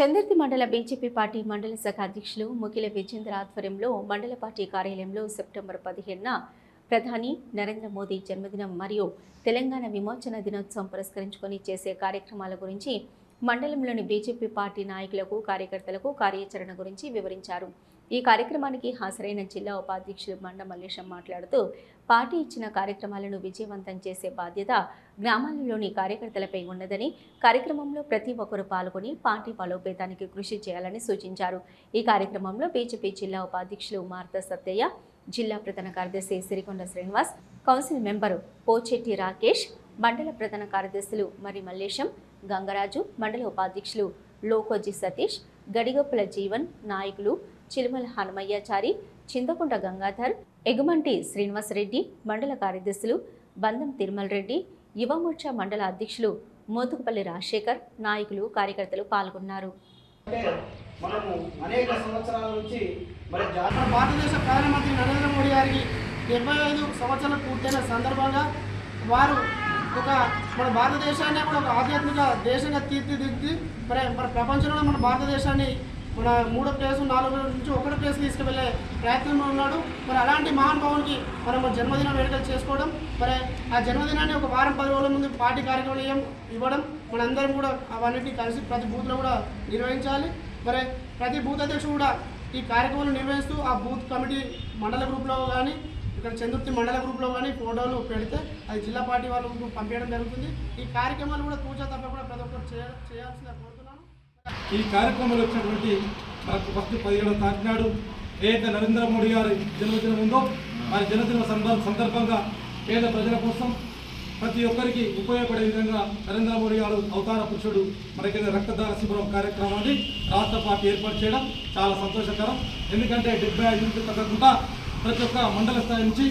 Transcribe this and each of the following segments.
చందర్తి మండల BJP party మండల శాఖ అధ్యక్షులు ముఖిల విజేంద్ర ఆధ్వర్యంలో మండల పార్టీ కార్యాలయంలో సెప్టెంబర్ పదిహేనున ప్రధాని నరేంద్ర మోదీ జన్మదినం మరియు తెలంగాణ విమోచన దినోత్సవం పురస్కరించుకొని చేసే కార్యక్రమాల గురించి మండలంలోని బీజేపీ పార్టీ నాయకులకు కార్యకర్తలకు కార్యాచరణ గురించి వివరించారు. ఈ కార్యక్రమానికి హాజరైన జిల్లా ఉపాధ్యక్షులు మండ మల్లేశం మాట్లాడుతూ పార్టీ ఇచ్చిన కార్యక్రమాలను విజయవంతం చేసే బాధ్యత గ్రామాలలోని కార్యకర్తలపై ఉన్నదని కార్యక్రమంలో ప్రతి ఒక్కరూ పాల్గొని పార్టీ బలోపేతానికి కృషి చేయాలని సూచించారు. ఈ కార్యక్రమంలో బీజేపీ జిల్లా ఉపాధ్యక్షులు మార్త సత్తయ్య జిల్లా ప్రధాన కార్యదర్శి సిరికొండ శ్రీనివాస్ కౌన్సిల్ మెంబరు పోచెట్టి రాకేష్ మండల ప్రధాన కార్యదర్శులు మరి మల్లేశం గంగరాజు మండల ఉపాధ్యక్షులు లోకోజీ సతీష్ గడిగొప్పల జీవన్ నాయకులు చిలుమల హనుమయ్యాచారి చింతకుంట గంగాధర్ ఎగుమంటి శ్రీనివాసరెడ్డి మండల కార్యదర్శులు బంధం తిరుమల రెడ్డి యువమోర్చా మండల అధ్యక్షులు మోతుకుపల్లి రాజశేఖర్ నాయకులు కార్యకర్తలు పాల్గొన్నారు. మనము అనేక సంవత్సరాల నుంచి మరి భారతదేశ ప్రధానమంత్రి నరేంద్ర మోడీ గారికి డెబ్బై ఐదు సంవత్సరాలు పూర్తయిన సందర్భంగా వారు ఒక మన భారతదేశాన్ని కూడా ఒక ఆధ్యాత్మిక దేశంగా తీర్చిదిద్ది మరి మన ప్రపంచంలో మన భారతదేశాన్ని మన మూడో ప్లేస్ నాలుగో నుంచి ఒకటో ప్లేస్ తీసుకువెళ్ళే ప్రయత్నంలో ఉన్నాడు. మరి అలాంటి మహానుభావునికి మనం మన జన్మదిన వేడుకలు చేసుకోవడం మరి ఆ జన్మదినాన్ని ఒక వారం పది రోజుల ముందు పార్టీ కార్యక్రమం ఇవ్వడం మనందరం కూడా అవన్నిటిని కలిసి ప్రతి బూత్లో కూడా నిర్వహించాలి. మరి ప్రతి బూత్ అధ్యక్షుడు కూడా ఈ కార్యక్రమాలు నిర్వహిస్తూ ఆ బూత్ కమిటీ మండల గ్రూప్లో కానీ ఇక్కడ చంద్రుతి మండల గ్రూప్లో కానీ ఫోటోలు పెడితే అది జిల్లా పార్టీ వాళ్ళకు పంపించడం జరుగుతుంది. ఈ కార్యక్రమాలు కూడా కూర్చో కూడా ప్రతి ఒక్కరు చేయ కోరుతున్నాను ఈ కార్యక్రమంలో వచ్చినటువంటి మనకు ఫస్ట్ పదిహేడవ తారీఖు నాడు ఏదైతే నరేంద్ర మోడీ గారి జన్మదినం ఉందో వారి జన్మదిన సందర్భ సందర్భంగా పేద ప్రజల కోసం ప్రతి ఒక్కరికి ఉపయోగపడే విధంగా నరేంద్ర మోడీ గారు అవతార పురుషుడు మనకి రక్తదాన శిబిరం కార్యక్రమాన్ని రాష్ట్ర పార్టీ ఏర్పాటు చేయడం చాలా సంతోషకరం. ఎందుకంటే డెబ్బై ఐదు నుంచి తగ్గకుండా ప్రతి ఒక్క మండల స్థాయి నుంచి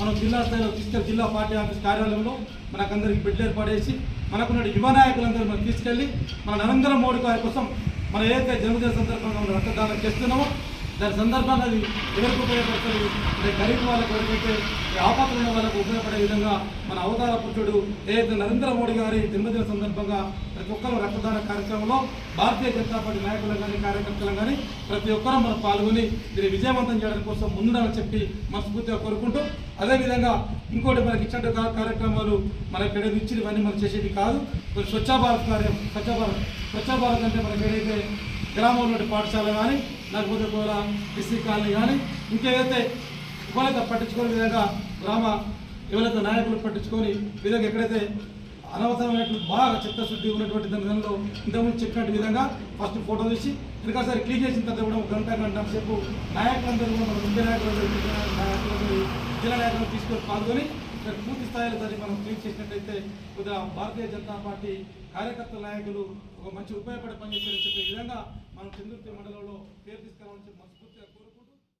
మనం జిల్లా స్థాయిలో తీసుకెళ్ళి జిల్లా పార్టీ ఆఫీస్ కార్యాలయంలో మనకందరికి బిడ్డ ఏర్పాటు చేసి మనకున్న యువ నాయకులందరూ మనం తీసుకెళ్ళి మన నరేంద్ర మోడీ గారి కోసం మనం ఏదైతే జన్మదిన సందర్భంగా మనం రక్తదానం చేస్తున్నామో దాని సందర్భంగా అది ఎవరికి ఉపయోగపడుతుంది? అంటే గరీబ్ వాళ్ళకు ఎవరికైతే ఆపత్తులు ఉన్న వాళ్ళకు ఉపయోగపడే విధంగా మన అవతార పురుషుడు ఏదైతే నరేంద్ర మోడీ గారి జన్మదిన సందర్భంగా ప్రతి ఒక్కరూ రక్తదాన కార్యక్రమంలో భారతీయ జనతా పార్టీ నాయకులు కానీ కార్యకర్తలు కానీ ప్రతి ఒక్కరూ మనం పాల్గొని దీన్ని విజయవంతం చేయడం కోసం ముందుండాలని చెప్పి మనస్ఫూర్తిగా కోరుకుంటూ అదేవిధంగా ఇంకోటి మనకి ఇచ్చిన కార్యక్రమాలు మనకి ఎక్కడ ఇచ్చిన ఇవన్నీ మనం చేసేది కాదు. కొన్ని స్వచ్ఛ భారత్ కార్యం స్వచ్ఛ భారత్ స్వచ్ఛ భారత్ అంటే మనకి ఏదైతే గ్రామంలో పాఠశాల కానీ లేకపోతే కూడా ఎస్సీ కాలనీ కానీ ఇంకేదైతే ఎవరైతే పట్టించుకునే విధంగా గ్రామ ఎవరైతే నాయకులు పట్టించుకొని విధంగా ఎక్కడైతే అనవసరమైనటువంటి బాగా చిత్తశుద్ధి ఉన్నటువంటి దానిలో ఇంతకుముందు చెప్పినట్టు విధంగా ఫస్ట్ ఫోటో తీసి ఇంకోసారి క్లీన్ చేసిన తర్వాత కూడా ఒక గంట గంట సేపు నాయకులందరూ కూడా మన ముఖ్య నాయకులందరూ జిల్లా నాయకులందరూ జిల్లా నాయకులు తీసుకొని పాల్గొని పూర్తి స్థాయిలో దాన్ని మనం క్లీన్ చేసినట్టయితే కొద్దిగా భారతీయ జనతా పార్టీ కార్యకర్తల నాయకులు ఒక మంచి ఉపయోగపడే పనిచేశారని చెప్పే విధంగా మనం చంద్రుతి మండలంలో పేరు తీసుకురావాలని మనస్ఫూర్తిగా